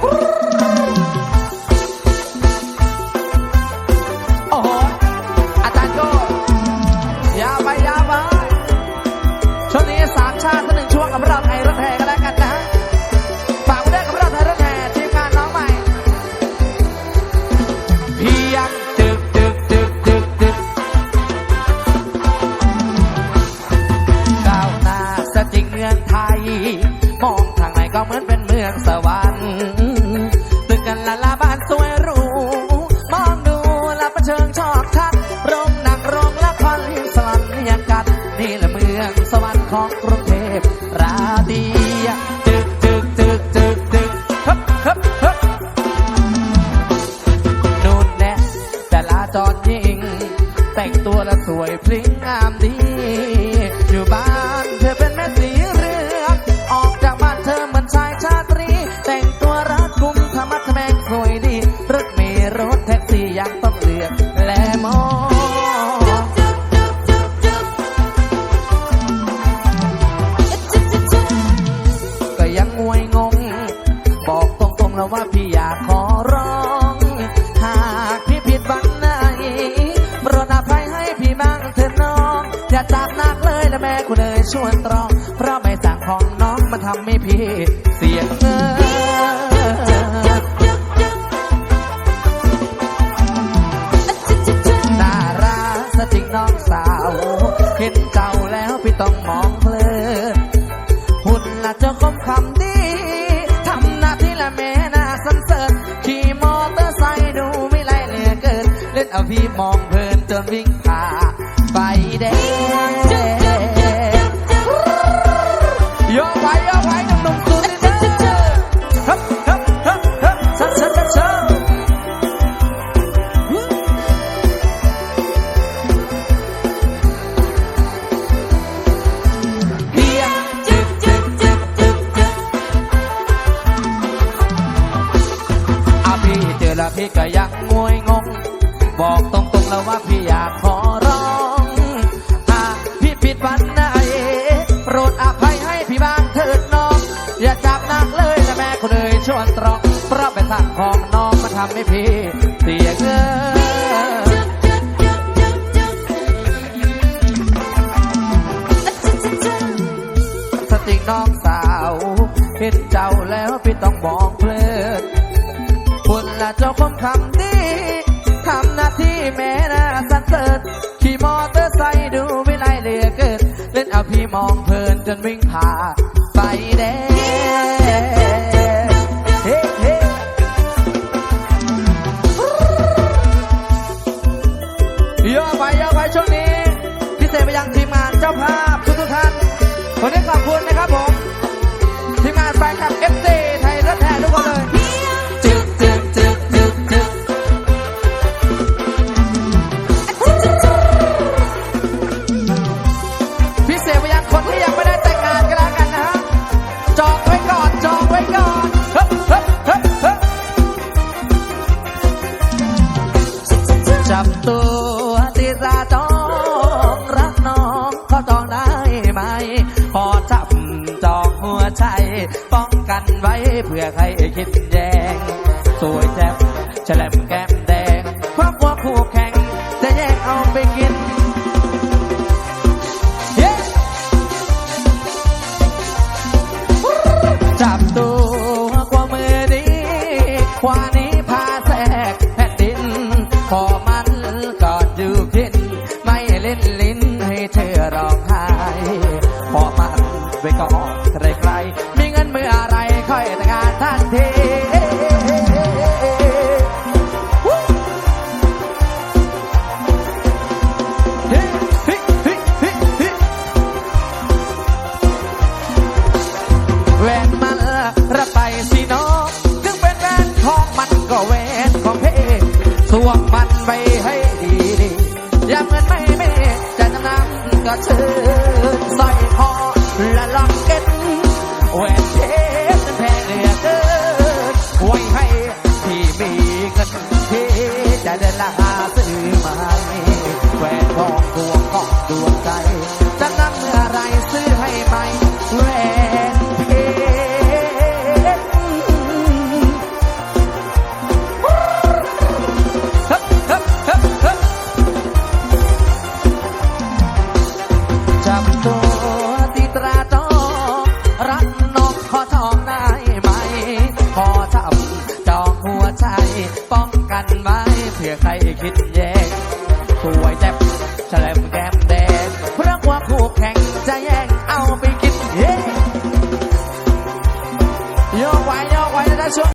โอ้โหอาจารย์โก้อยาไปยาไปช่วงนี้สามชาติสักหนึ่งช่วงกับเราไทยรถแห่กันแล้กัน ของกรุงเทพราตรีจึกจึกจึกจึกจึกฮึบฮึบฮึบนู่นแน่แต่ลาจรยิง แต่งตัวและสวยพลิ้งงามดี อยู่บ้านเธอเป็นแม่สี องอย่าจับนักเลยนะแม่คุณเอ๋ยชวนตรอง เพราะใบสั่งของน้องมันทำให้พี่เสียเงินน่ารักซะจริงน้องสาว เห็นเจ้าแล้วพี่ต้องมองเพลินหุ่นละเจ้าคมคำดีทำหน้าที่ละแม่น่าสันเสริญขี่มอเตอร์ไซค์ดูไม่ไรเหลือเกิน เล่นเอาพี่มองเพลินจนวิ่งผ่าน มๆสุดนี่เด้อฮึบฮึบฮึบฮึบชัดชัดชัดชัดเพียงจึกจึกจึกจึกจึกอาพี่เจอแล้วพี่ก็ยังงวยงงบอกตรงๆแล้วว่าพี่อยากขอ สั่งของน้องมาทำให้พี่เสียเงินสติน้องสาวเห็นเจ้าแล้วพี่ต้องมองเพลินคุณละเจ้าคมคำดีทำหน้าที่แม่น่าสันเสริญขี่มอเตอร์ไซค์ดูไม่ไรเหลือเกินเล่นเอาพี่มองเพลินจนวิ่งผ่าไฟแดง เยกไปโยกไปช่วงนี้ พิเศษไปยังทีมงานเจ้าภาพทุกทุกท่านวันนี้ขอบ กันไว้เพื่อใครคิดแยงสวยแจ่มแฉลมแก้มแดงความกลัวคู่แข่งจะแยกเอาไปกินเย้จับตัวกว่ามือดีกว่านี้พาแทรกแผ่นดิน พอมันกอดอยู่พินำ